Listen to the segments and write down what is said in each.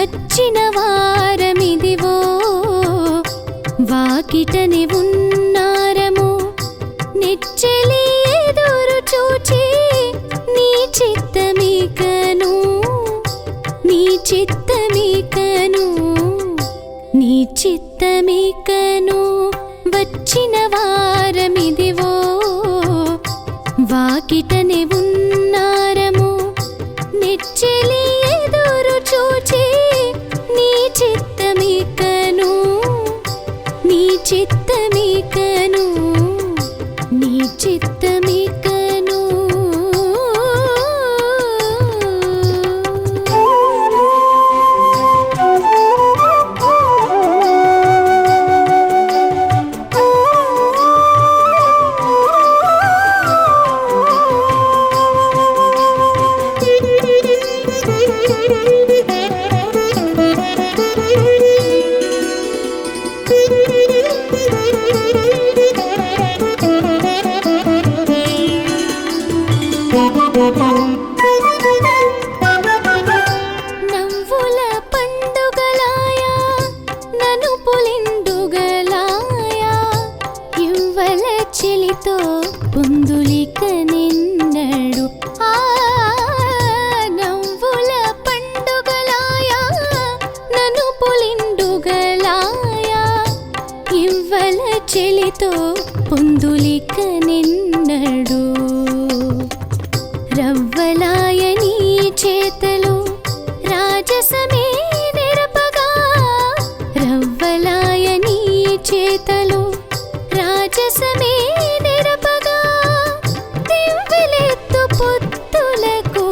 వచ్చిన వారమిదివో వాకిటని ఉన్నారము. నెచ్చెలి ఎదురు చూచి నీ చిత్తమికను నీ చిత్తమికను నీ చిత్తమికను వచ్చిన వారమిదివో వాకిటని ఉన్నారము. నెచ్చెలి ఎదురు చిత్తమికను నీ చిత్తమికను నవ్వుల పండుగలాయా నను పులిండుగలాయా. యువల చెలితో పొందులిక నిన్నడు. ఆ నవ్వుల పండుగలాయా నను పులిండుగలాయా. యువల చెలితో పొందులిక నిన్నడు. రవ్వలాయ చేతలు రాజసమే నిరపగా. రవ్వలాయ చేతలు రాజసమే నిరపగా. దివ్వెలెత్తు పొత్తులకు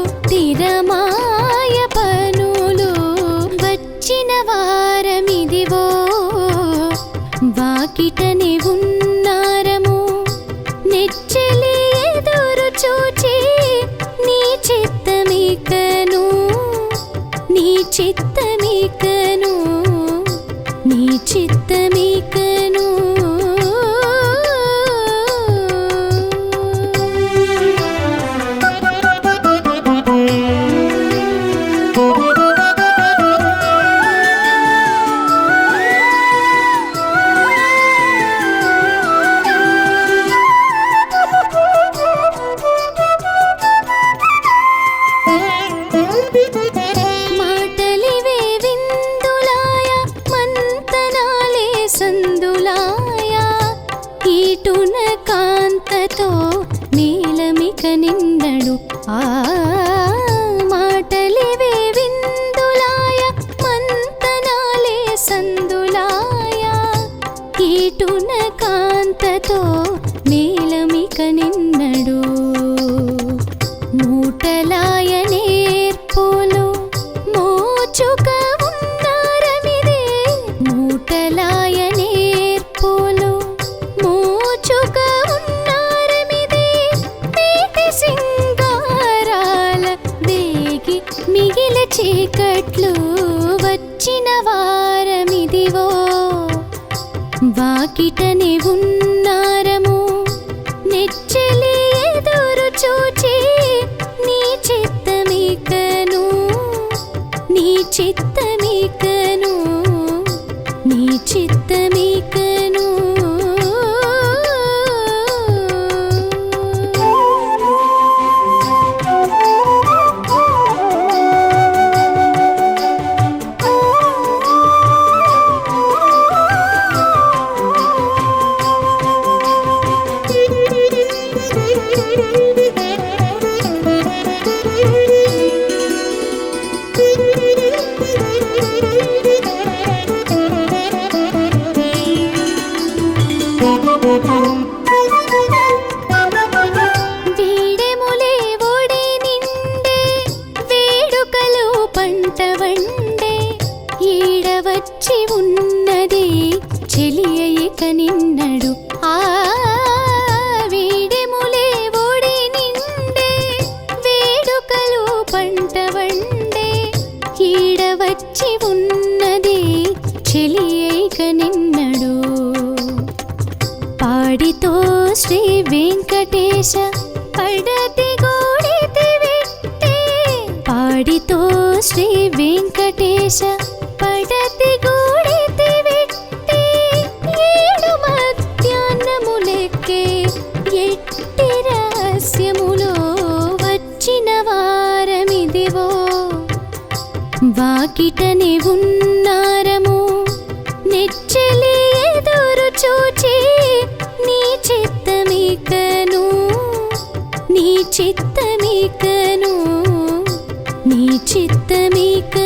నీ నీలమిక నిన్నడు. మూటలాయ నేర్పులు మోచుక ఉన్నారమిదే. మూటలాయ నేర్పులు మోచుక ఉన్నారమిదే. నీటి సింగారాల దేగి మిగిలి చీకట్లు వచ్చిన వారమిదివో. వాకిటని ఉన్నారము నెచ్చెలి ఎదురు చూచి నీ చిత్తమికను నీ చిత్తమికను వీడెములే ఒడి నిండే వేడుకలు నిన్నడు. ఆ వీడెములే ఒడి నిండే వేడుకలు పంట వండే. ఈడవచ్చి ఉన్నది చెలియయిక పాడితో శ్రీ వెంకటేశ పడతి గోడితి విట్టే పాడి శ్రీ వెంకటేశ పడ చిత్తమికను నీ చిత్తమికను